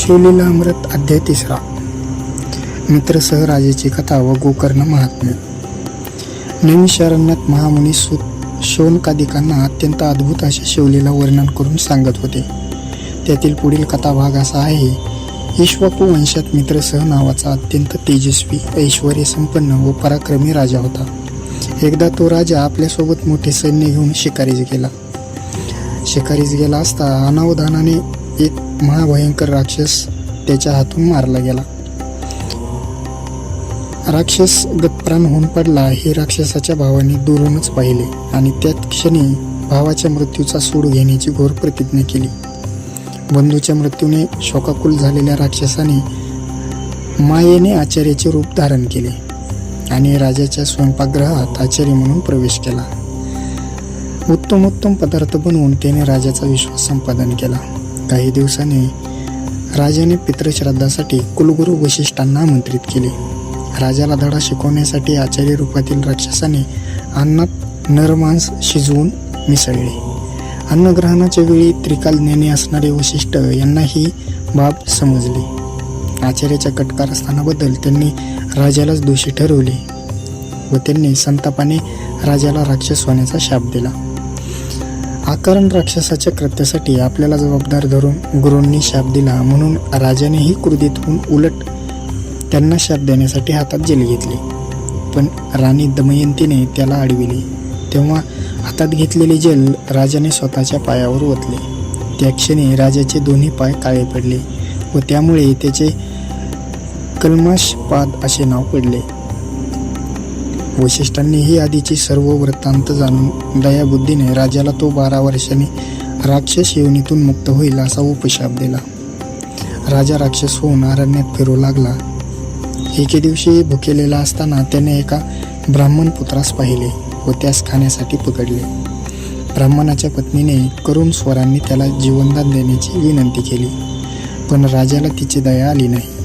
शिवलीला अमृत अध्याय तिसरा. मित्रसह राजाची कथा व गोकर्ण महात्म्य. नैमिषारण्यात महामुनी सुत शोनकादिकांना अत्यंत अद्भुत अशा शिवलीला वर्णन करून सांगत होते. त्यातील पुढील कथा भाग असा आहे इक्ष्वाकू वंशात मित्रसह नावाचा अत्यंत तेजस्वी ऐश्वर संपन्न व पराक्रमी राजा होता. एकदा तो राजा आपल्यासोबत मोठे सैन्य घेऊन शिकारीस गेला. शिकारीस गेला असता अनावधानाने एक महाभयंकर राक्षस त्याच्या हातून मारला गेला. राक्षस गतप्राण होऊन पडला हे राक्षसाच्या भावाने दुरूनच पाहिले आणि त्याच क्षणी भावाच्या मृत्यूचा सूड घेण्याची घोर प्रतिज्ञा केली. बंधूच्या मृत्यूने शोकाकुल झालेल्या राक्षसाने मायेने आचार्याचे रूप धारण केले आणि राजाच्या स्वयंपाकगृहात आचार्य म्हणून प्रवेश केला. उत्तम उत्तम पदार्थ बनवून त्याने राजाचा विश्वास संपादन केला. काही दिवसांनी राजाने पितृश्राद्धासाठी कुलगुरू वशिष्ठांना आमंत्रित केले. राजाला धडा शिकवण्यासाठी आचार्य रूपातील राक्षसाने अन्नात नरमांस शिजवून मिसळले. अन्नग्रहणाच्या वेळी त्रिकाल ज्ञानी असणारे वशिष्ठ यांना ही बाब समजली. आचार्याच्या कटकारस्थानाबद्दल त्यांनी राजालाच दोषी ठरवले व त्यांनी संतापाने राजाला राक्षस होण्याचा शाप दिला. आकारण राक्षसाच्या कृत्यासाठी आपल्याला जबाबदार धरून गुरूंनी शाप दिला म्हणून राजानेही क्रोधित होऊन उलट त्यांना शाप देण्यासाठी हातात जेल घेतली. पण राणी दमयंतीने त्याला अडविली. तेव्हा हातात घेतलेले जेल राजाने स्वतःच्या पायावर ओतले. त्या क्षणी राजाचे दोन्ही पाय काळे पडले व त्यामुळे त्याचे कलमाशपाद असे नाव पडले. वशिष्ठांनीही आधीची सर्व वृत्तांत जाणून दयाबुद्धीने राजाला तो बारा वर्षांनी राक्षस योनीतून मुक्त होईल असा उपशाप दिला. राजा राक्षस होऊन अरण्यात फिरू लागला. एके दिवशी भुकेलेला असताना त्याने एका ब्राह्मण पुत्रास पाहिले व त्यास खाण्यासाठी पकडले. ब्राह्मणाच्या पत्नीने करुण स्वरांनी त्याला जीवनदान देण्याची विनंती केली. पण राजाला तिची दया आली नाही.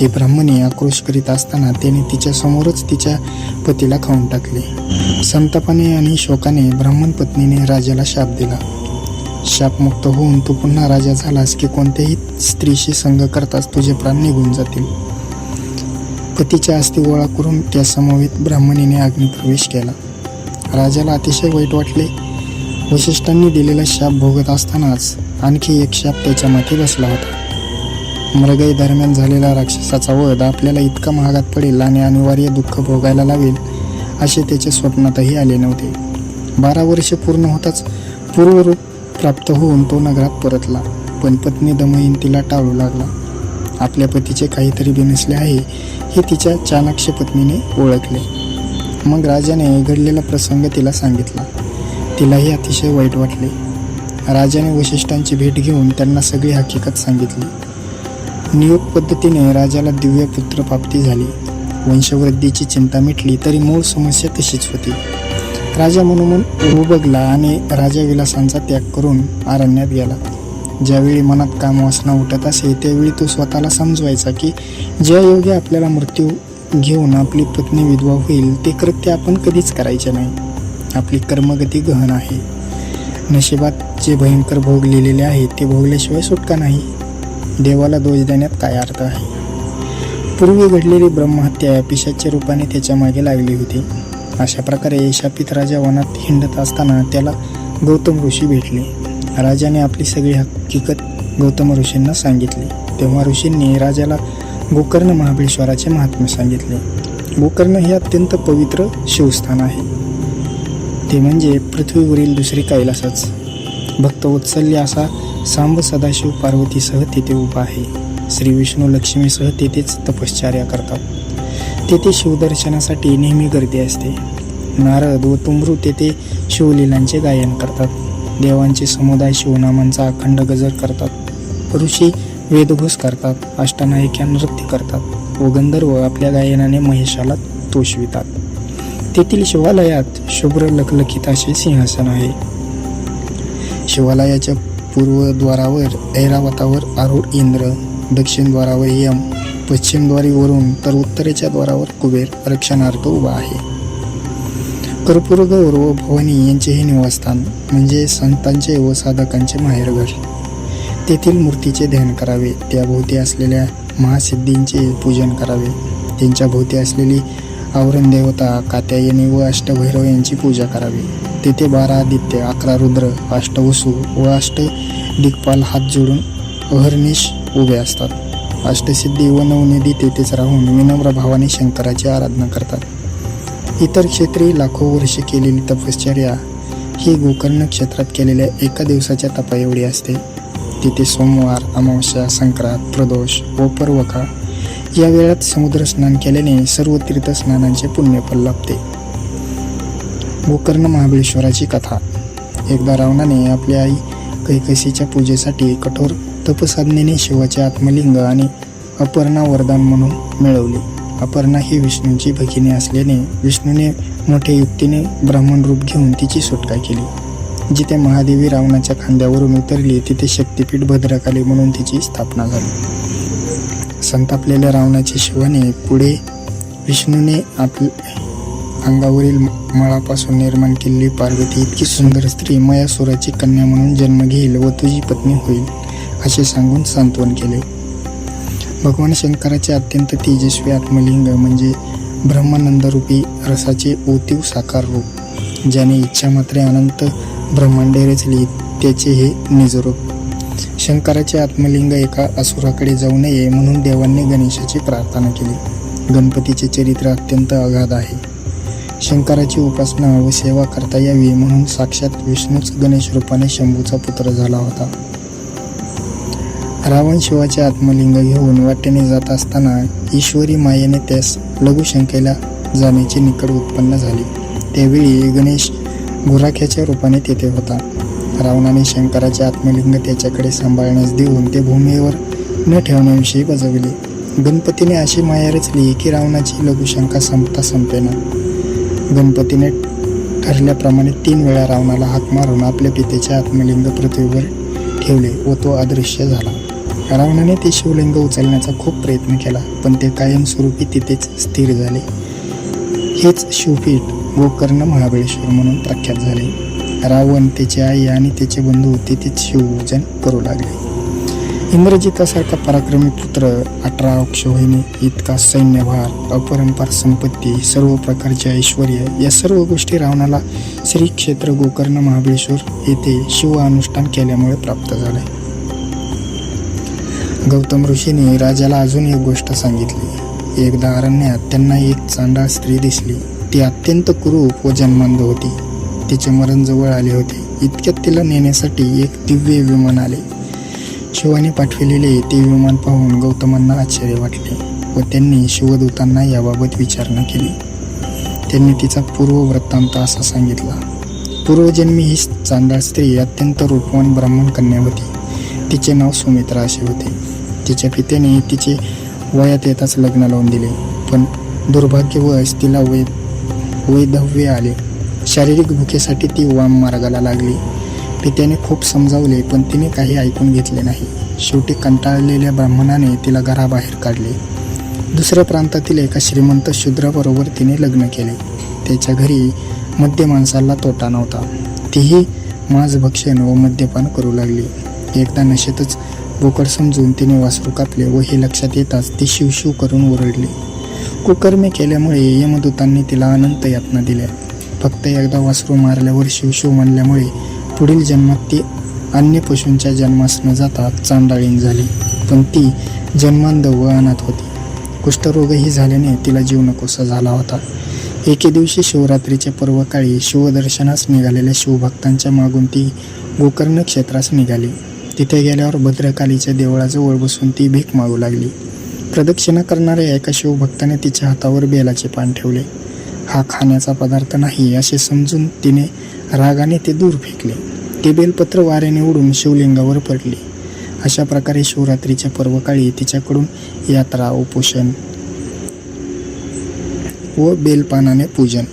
ते ब्राह्मणी आक्रोश करीत असताना त्याने तिच्या समोरच तिच्या पतीला खाऊन टाकले. संतापाने आणि शोकाने ब्राह्मण पत्नीने राजाला शाप दिला. शापमुक्त होऊन तू पुन्हा राजा झालास की कोणत्याही स्त्रीशी संग करताच तुझे प्राण निघून जातील. पतीच्या अस्थी गोळा करून त्या समवेत ब्राह्मणीने अग्निप्रवेश केला. राजाला अतिशय वाईट वाटले. वशिष्ठांनी दिलेला शाप भोगत असतानाच आणखी एक शाप त्याच्या माथी बसला होता. मृगाई दरम्यान झालेला राक्षसाचा वध आपल्याला इतका महागात पडेल आणि अनिवार्य दुःख भोगायला लागेल असे त्याचे स्वप्नातही आले नव्हते. बारा वर्षे पूर्ण होताच पूर्वरूप प्राप्त होऊन तो नगरात परतला पण पत्नी दमयंतीला टाळू लागला. आपल्या पतीचे काहीतरी बिनसले आहे हे तिच्या चाणाक्ष पत्नीने ओळखले. मग राजाने घडलेला प्रसंग तिला सांगितला. तिलाही अतिशय वाईट वाटले. राजाने वशिष्ठांची भेट घेऊन त्यांना सगळी हकीकत सांगितली. नियोग पद्धतीने राजाला दिव्य पुत्र प्राप्ती झाली. वंशवृद्धीची चिंता मिटली तरी मूळ समस्या तशीच होती. राजा मनोमन उभगला आणि राजा विलासांचा त्याग करून अरण्यात गेला. ज्यावेळी मनात काम वासना उठत असे त्यावेळी तो स्वतःला समजवायचा की ज्या योगे आपल्याला मृत्यू घेऊन आपली पत्नी विधवा होईल ते कृत्य आपण कधीच करायचे नाही. आपली कर्मगती गहन आहे. नशिबात जे भयंकर भोग लिहिलेले आहेत ते भोगल्याशिवाय सुटका नाही. देवाला दोष देण्यात काय अर्थ आहे? पूर्वी घडलेली ब्रह्महत्या पिशाच्या रूपाने त्याच्यामागे लागली होती. अशा प्रकारे शापित राजा वनात हिंडत असताना त्याला गौतम ऋषी भेटले. राजाने आपली सगळी हकीकत गौतम ऋषींना सांगितली. तेव्हा ऋषींनी राजाला गोकर्ण महाबळेश्वराचे महात्म्य सांगितले. गोकर्ण हे अत्यंत पवित्र शिवस्थान आहे. ते म्हणजे पृथ्वीवरील दुसरे कैलासच. भक्त उत्सल्य असा सांब सदाशिव पार्वतीसह तेथे उभा आहे. श्री विष्णू लक्ष्मीसह तेथेच तपश्चर्या करतात. तेथे शिवदर्शनासाठी नेहमी गर्दी असते. नारद व तुमरू तेथे शिवलीलांचे गायन करतात. देवांचे समुदाय शिवनामांचा अखंड गजर करतात. ऋषी वेदघोष करतात. अष्टनायिक्या नृत्य करतात व गंधर्व आपल्या गायनाने महेशाला तोषवितात. तेथील शिवालयात शुभ्र लखलखित असे सिंहासन आहे. शिवालयाच्या पूर्वद्वारावर ऐरावतावर आरूढ इंद्र दक्षिण द्वारावर यम पश्चिम द्वारी वरून तर उत्तरेच्या द्वारावर कुबेर रक्षणार्थ उभा आहे. कर्पूरगौर व भवानी यांचे हे निवासस्थान म्हणजे संतांचे व साधकांचे माहेरघर तेथील मूर्तीचे ध्यान करावे त्याभोवती असलेल्या महासिद्धींचे पूजन करावे. त्यांच्या भोवती असलेली आवरण देवता कात्यायनी व अष्टभैरव यांची पूजा करावी. तेथे बारा आदित्य अकरा रुद्र अष्टवसू व अष्ट दिग्पाल हात जोडून अहर्निश उभे असतात. अष्टसिद्धी व नवनिधी तेथेच राहून विनम्र भावाने शंकराची आराधना करतात. इतर क्षेत्री लाखो वर्षे केलेली तपश्चर्या ही गोकर्ण क्षेत्रात केलेल्या एका दिवसाच्या तपा एवढी असते. तिथे सोमवार अमावस्या संक्रांत प्रदोष व पर्वका या वेळात समुद्र स्नान केल्याने सर्व तीर्थस्नानांचे पुण्यफल लाभते. गोकर्ण महाबळेश्वराची कथा. एकदा रावणाने आपल्या आई कैकसीच्या पूजेसाठी कठोर तपसाधनेने शिवाचे आत्मलिंग आणि अपर्णा वरदान म्हणून मिळवले. अपर्णा ही विष्णूंची भगिनी असल्याने विष्णूने मोठ्या युक्तीने ब्राह्मण रूप घेऊन तिची सुटका केली. जिथे महादेवी रावणाच्या खांद्यावरून उतरली तिथे शक्तिपीठ भद्रकाली म्हणून तिची स्थापना झाली. संतापलेल्या रावणाच्या शिवाने पुढे विष्णूने आपल्या अंगावरील मळापासून निर्माण केलेली पार्वती इतकी सुंदर स्त्री मयासुराची कन्या म्हणून जन्म घेईल व तुझी पत्नी होईल असे सांगून सांत्वन केले. भगवान शंकराचे अत्यंत तेजस्वी आत्मलिंग म्हणजे ब्रह्मानंदरूपी रसाचे ओतीव साकार रूप ज्याने इच्छा मात्रे अनंत ब्रह्मांडे रचली त्याचे हे निजरूप. शंकराचे आत्मलिंग एका असुराकडे जाऊ नये म्हणून देवांनी गणेशाची प्रार्थना केली. गणपतीचे चरित्र अत्यंत अगाध आहे. शंकराची उपासना व सेवा करता यावी म्हणून साक्षात विष्णूच गणेश रूपाने शंभूचा पुत्र झाला होता. रावण शिवाचे आत्मलिंग घेऊन वाटेने जात असताना ईश्वरी मायेने त्यास लघुशंकेला जाण्याची निकड उत्पन्न झाली. त्यावेळी गणेश गुराख्याच्या रूपाने तेथे होता. रावणाने शंकराचे आत्मलिंग त्याच्याकडे सांभाळण्यास देऊन ते भूमीवर न ठेवण्याविषयी बजावले. गणपतीने अशी माया रचली की रावणाची लघुशंका संपता संपेना. गणपतीने ठरल्याप्रमाणे तीन वेळा रावणाला हाक मारून आपल्या पितेचे आत्मलिंग पृथ्वीवर ठेवले व तो अदृश्य झाला. रावणाने ते शिवलिंग उचलण्याचा खूप प्रयत्न केला पण ते कायमस्वरूपी तिथेच स्थिर झाले. हेच शिवपीठ गोकर्ण महाबळेश्वर म्हणून प्रख्यात झाले. रावण त्याची आई आणि त्याचे बंधू तिथेच शिवभोजन करू लागले. इंद्रजितासारखा पराक्रमी पुत्र अठरा अक्षोहिणी इतका सैन्यभार अपरंपार संपत्ती सर्व प्रकारचे ऐश्वर या सर्व गोष्टी रावणाला श्री क्षेत्र गोकर्ण महाबळेश्वर येथे शिव अनुष्ठान केल्यामुळे प्राप्त झाले. गौतम ऋषीने राजाला अजून एक गोष्ट सांगितली. एकदा अरण्यात त्यांना एक चांडाळ स्त्री दिसली. ती अत्यंत कुरूप व जन्मांध होती. तिचे मरण जवळ आले होते. इतक्यात तिला नेण्यासाठी एक दिव्य विमान आले. शिवाने पाठविलेले ते विमान पाहून गौतमांना आश्चर्य वाटले व त्यांनी शिवदूतांना याबाबत विचारणा केली. त्यांनी तिचा पूर्व वृत्तांत असा सांगितला पूर्वजन्मी ही चांडाळ स्त्री अत्यंत रूपवान ब्राह्मण कन्या होती. तिचे नाव सुमित्रा असे होते. तिच्या पित्याने तिचे वयात येताच लग्न लावून दिले. पण दुर्भाग्यवश तिला वै वैधव्य आले. शारीरिक भुकेसाठी ती वाम मार्गाला लागली. पित्याने खूप समजावले पण तिने काही ऐकून घेतले नाही. शेवटी कंटाळलेल्या ब्राह्मणाने तिला घराबाहेर काढले. दुसऱ्या प्रांतातील एका श्रीमंत शूद्राबरोबर तिने लग्न केले. त्याच्या घरी मद्य माणसाला तोटा नव्हता. तीही मांसभक्षण व मद्यपान करू लागली. एकदा नशेतच बोकड समजून तिने वासरू कापले व हे लक्षात येताच ती शिवशिव करून ओरडली. कुकर्मे केल्यामुळे यमदूतांनी तिला अनंत यातना दिल्या. फक्त एकदा वासरू मारल्यावर शिवशिव म्हणल्यामुळे पुढील जन्मात ती अन्य पशूंच्या जन्मास न जाता चांडाळीन झाली. पण ती जन्मांध व अनाथ होती. कुष्ठरोगही झाल्याने तिला जीव नकोसा झाला होता. एके दिवशी शिवरात्रीच्या पर्वकाळी शिवदर्शनास निघालेल्या शिवभक्तांच्या मागून ती गोकर्ण क्षेत्रास निघाली. तिथे गेल्यावर भद्रकालीच्या देवळाजवळ बसून ती भीक मागू लागली. प्रदक्षिणा करणाऱ्या एका शिवभक्ताने तिच्या हातावर बेलाचे पान ठेवले. हा खाण्याचा पदार्थ नाही असे समजून तिने रागाने ते दूर फेकले. ते बेलपत्र वाऱ्याने उडून शिवलिंगावर पडले. अशा प्रकारे शिवरात्रीच्या पर्वकाळी तिच्याकडून यात्रा उपोषण व बेलपानाने पूजन.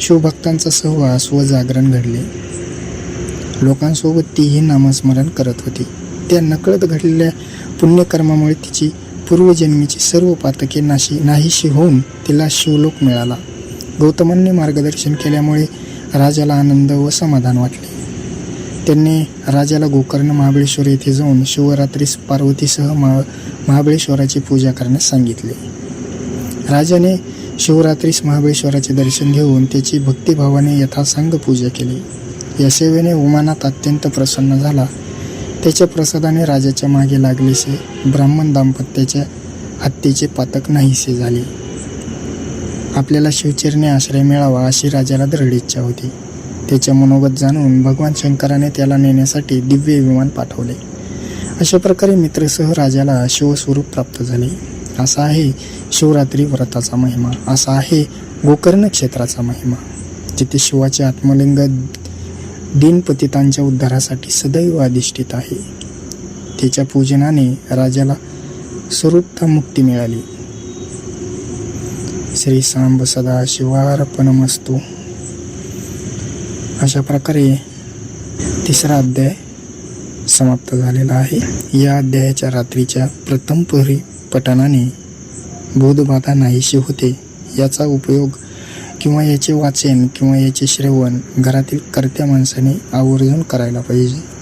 शिवभक्तांचा सहवास व जागरण घडले. लोकांसोबत तीही नामस्मरण करत होती. त्या नकळत घडलेल्या पुण्यकर्मामुळे तिची पूर्वजन्मीची सर्व पातके नाशी नाहीशी होऊन तिला शिवलोक मिळाला. गौतमांनी मार्गदर्शन केल्यामुळे राजाला आनंद व समाधान वाटले. त्यांनी राजाला गोकर्ण महाबळेश्वर येथे जाऊन शिवरात्रीस पार्वतीसह महा महाबळेश्वराची पूजा करण्यास सांगितले. राजाने शिवरात्रीस महाबळेश्वराचे दर्शन घेऊन त्याची भक्तिभावाने यथासांग पूजा केली. या सेवेने उमानाथ अत्यंत प्रसन्न झाला. त्याच्या प्रसादाने राजाच्या मागे लागलेसे ब्राह्मण दाम्पत्याच्या हत्येचे पातक नाहीसे झाले. आपल्याला शिवचरणी आश्रय मिळावा अशी राजाला दृढ इच्छा होती. त्याचे मनोगत जाणून भगवान शंकराने त्याला नेण्यासाठी दिव्य विमान पाठवले. अशा प्रकारे मित्रसह राजाला शिवस्वरूप प्राप्त झाले. असा आहे शिवरात्री व्रताचा महिमा. असा आहे गोकर्ण क्षेत्राचा महिमा जिथे शिवाचे आत्मलिंग दिनपतितांच्या उद्धारासाठी सदैव अधिष्ठित आहे. त्याच्या पूजनाने राजाला स्वरूपता मुक्ती मिळाली. श्री सांब सदा शिवार्पणमस्तू अशा प्रकारे तिसरा अध्याय समाप्त झालेला आहे. या अध्यायाच्या रात्रीच्या प्रथम परी पठणाने बोधबाधा नाहीशी होते. याचा उपयोग किंवा याचे वाचन किंवा याचे श्रवण घरातील कर्त्या माणसाने आवर्जून करायला पाहिजे.